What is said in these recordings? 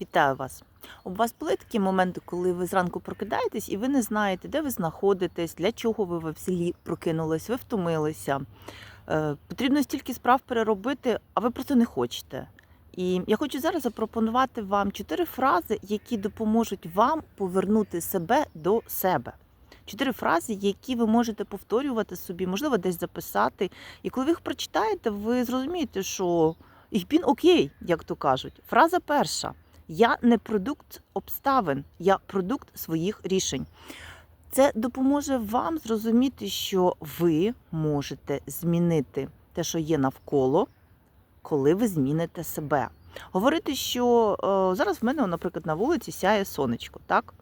Вітаю вас! У вас були такі моменти, коли ви зранку прокидаєтесь і ви не знаєте, де ви знаходитесь, для чого ви в прокинулись, ви втомилися. Е, потрібно стільки справ переробити, а ви просто не хочете. І я хочу зараз запропонувати вам чотири фрази, які допоможуть вам повернути себе до себе. Чотири фрази, які ви можете повторювати собі, можливо, десь записати. І коли ви їх прочитаєте, ви зрозумієте, що їх бін окей, як то кажуть. Фраза перша. Я не продукт обставин, я продукт своїх рішень. Це допоможе вам зрозуміти, що ви можете змінити те, що є навколо, коли ви зміните себе. Говорити, що е, зараз в мене, наприклад, на вулиці сяє сонечко, так?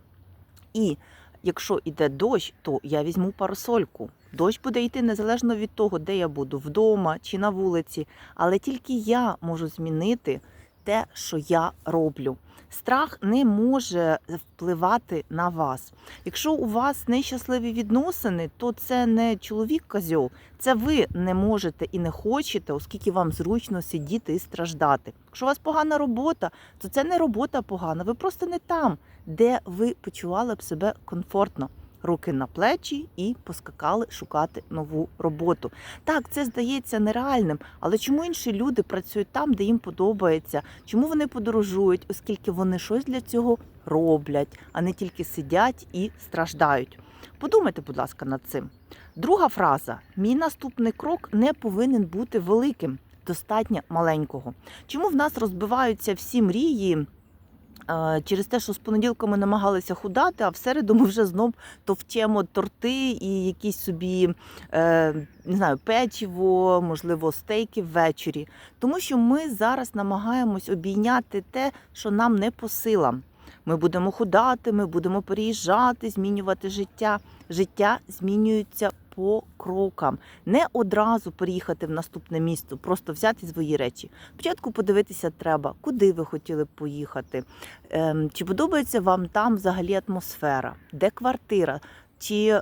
І якщо йде дощ, то я візьму парасольку. Дощ буде йти незалежно від того, де я буду, вдома чи на вулиці, але тільки я можу змінити те, що я роблю. Страх не може впливати на вас. Якщо у вас нещасливі відносини, то це не чоловік козьол, це ви не можете і не хочете, оскільки вам зручно сидіти і страждати. Якщо у вас погана робота, то це не робота погана. Ви просто не там, де ви почували б себе комфортно. Руки на плечі і поскакали шукати нову роботу. Так, це здається нереальним, але чому інші люди працюють там, де їм подобається? Чому вони подорожують, оскільки вони щось для цього роблять, а не тільки сидять і страждають? Подумайте, будь ласка, над цим. Друга фраза: мій наступний крок не повинен бути великим, достатньо маленького. Чому в нас розбиваються всі мрії? Через те, що з понеділка ми намагалися худати, а в середу ми вже знов товчемо торти і якісь собі е, не знаю, печиво, можливо, стейки ввечері. Тому що ми зараз намагаємось обійняти те, що нам не по силам. Ми будемо худати, ми будемо переїжджати, змінювати життя. Життя змінюється по крокам. Не одразу переїхати в наступне місто, просто взяти свої речі. Спочатку подивитися треба, куди ви хотіли б поїхати, ем, чи подобається вам там взагалі атмосфера, де квартира. Чи е,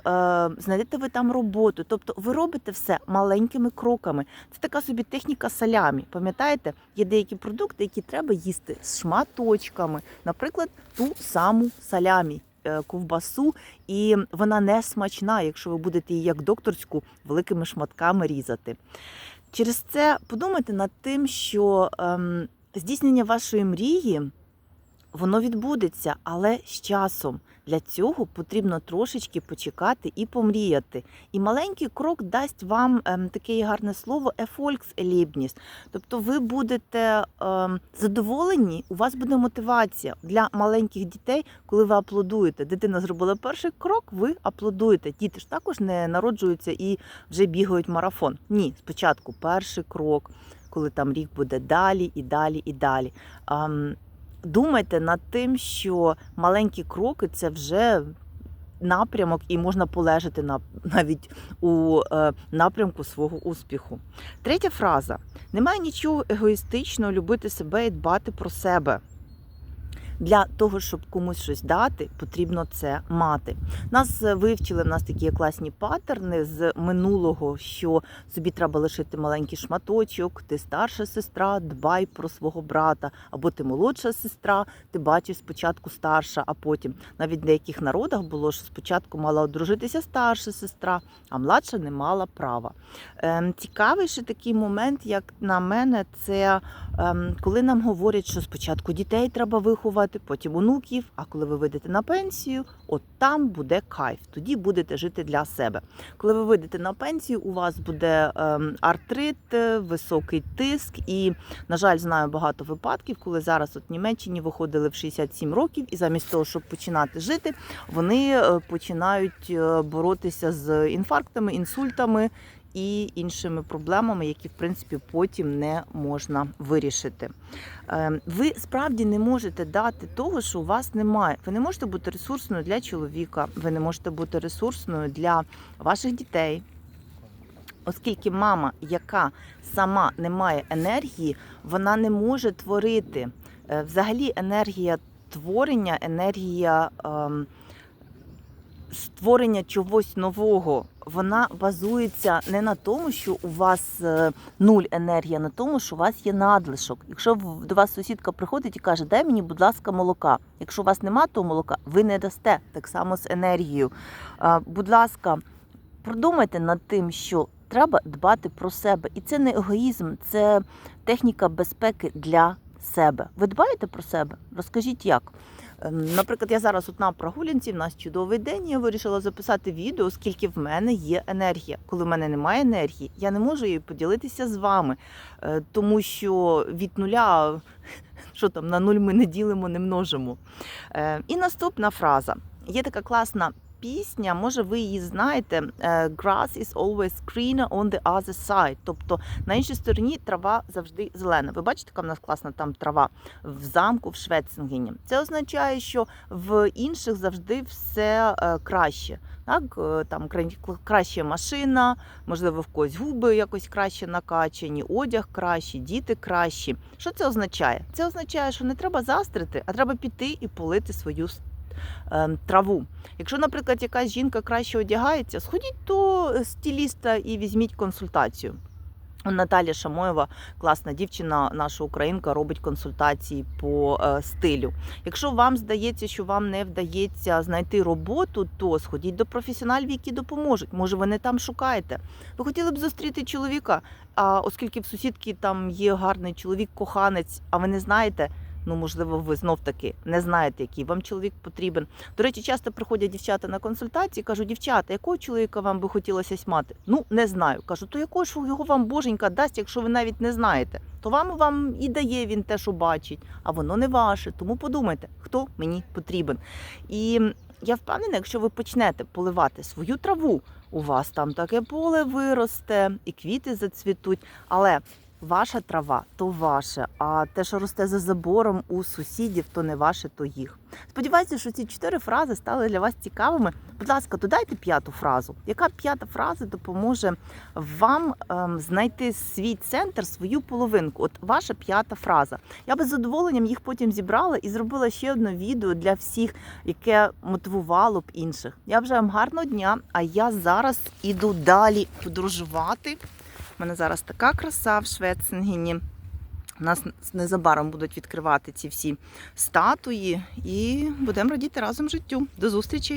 знайдете ви там роботу? Тобто ви робите все маленькими кроками. Це така собі техніка салямі. Пам'ятаєте, є деякі продукти, які треба їсти з шматочками, наприклад, ту саму салямі, ковбасу, і вона не смачна, якщо ви будете її як докторську великими шматками різати. Через це подумайте над тим, що ем, здійснення вашої мрії воно відбудеться, але з часом. Для цього потрібно трошечки почекати і помріяти. І маленький крок дасть вам ем, таке гарне слово «Erfolgserlebnis». Тобто ви будете ем, задоволені, у вас буде мотивація для маленьких дітей, коли ви аплодуєте. Дитина зробила перший крок, ви аплодуєте. Діти ж також не народжуються і вже бігають марафон. Ні, спочатку перший крок, коли там рік буде далі і далі і далі. Думайте над тим, що маленькі кроки це вже напрямок, і можна полежати на, навіть у е, напрямку свого успіху. Третя фраза: немає нічого егоїстичного любити себе і дбати про себе. Для того, щоб комусь щось дати, потрібно це мати. Нас е, вивчили, в нас такі класні паттерни з минулого, що собі треба лишити маленький шматочок, ти старша сестра, дбай про свого брата, або ти молодша сестра, ти бачиш спочатку старша, а потім навіть в деяких народах було, що спочатку мала одружитися старша сестра, а младша не мала права. Ем, цікавий ще такий момент, як на мене, це ем, коли нам говорять, що спочатку дітей треба виховати, потім онуків, а коли ви вийдете на пенсію, от там буде кайф, тоді будете жити для себе. Коли ви вийдете на пенсію, у вас буде ем, артрит, е, високий тиск, і, на жаль, знаю багато випадків, коли зараз от Німеччині виходили в 67 років, і замість того, щоб починати жити, вони е, починають е, боротися з інфарктами, інсультами і іншими проблемами, які в принципі потім не можна вирішити. Е, Ви справді не можете дати того, що у вас немає. Ви не можете бути ресурсною для чоловіка, ви не можете бути ресурсною для ваших дітей. Оскільки мама, яка сама не має енергії, вона не може творити. Е, Взагалі, енергія творення, енергія ем, створення чогось нового вона базується не на тому, що у вас е, нуль енергії, а на тому, що у вас є надлишок. Якщо до вас сусідка приходить і каже, дай мені, будь ласка, молока. Якщо у вас нема того молока, ви не дасте так само з енергією. Будь ласка, продумайте над тим, що треба дбати про себе. І це не егоїзм, це техніка безпеки для себе. Ви дбаєте про себе? Розкажіть як. Ем, Наприклад, я зараз от на прогулянці, в нас чудовий день. Я вирішила записати відео, оскільки в мене є енергія. Коли в мене немає енергії, я не можу її поділитися з вами, Е, тому що від нуля, що там на нуль ми не ділимо, не множимо. Е, І наступна фраза. Є така класна пісня, може ви її знаєте. е, Grass is always greener on the other side. Тобто на іншій стороні трава завжди зелена. Ви бачите, яка в нас класна там трава в замку в Швецингені. Це означає, що в інших завжди все е, краще. Так, е, там кра- краще машина, можливо, в когось губи якось краще накачані, одяг кращий, діти кращі. Що це означає? Це означає, що не треба застрити, а треба піти і полити свою траву. Якщо, наприклад, якась жінка краще одягається, сходіть до стиліста і візьміть консультацію. Наталя Шамоєва, класна дівчина, наша українка, робить консультації по е, стилю. Якщо вам здається, що вам не вдається знайти роботу, то сходіть до професіоналів, які допоможуть. Може, ви не там шукаєте. Ви хотіли б зустріти чоловіка, а оскільки в сусідки там є гарний чоловік, коханець, а ви не знаєте. Ну, можливо, ви знов таки не знаєте, який вам чоловік потрібен. До речі, часто приходять дівчата на консультації, кажуть, дівчата, якого чоловіка вам би хотілося мати? Ну, не знаю. Кажу, то якого ж його вам боженька дасть, якщо ви навіть не знаєте, то вам вам і дає він те, що бачить, а воно не ваше. Тому подумайте, хто мені потрібен. І я впевнена, якщо ви почнете поливати свою траву, у вас там таке поле виросте, і квіти зацвітуть. Але ваша трава то ваше, а те, що росте за забором у сусідів, то не ваше, то їх. Сподіваюся, що ці чотири фрази стали для вас цікавими. Будь ласка, додайте п'яту фразу. Яка п'ята фраза допоможе вам ем, знайти свій центр, свою половинку? От ваша п'ята фраза. Я би з задоволенням їх потім зібрала і зробила ще одне відео для всіх, яке мотивувало б інших. Я бажаю вам гарного дня, а я зараз іду далі подорожувати. У мене зараз така краса в Швеценгені. У нас незабаром будуть відкривати ці всі статуї, і будемо радіти разом життю. До зустрічі!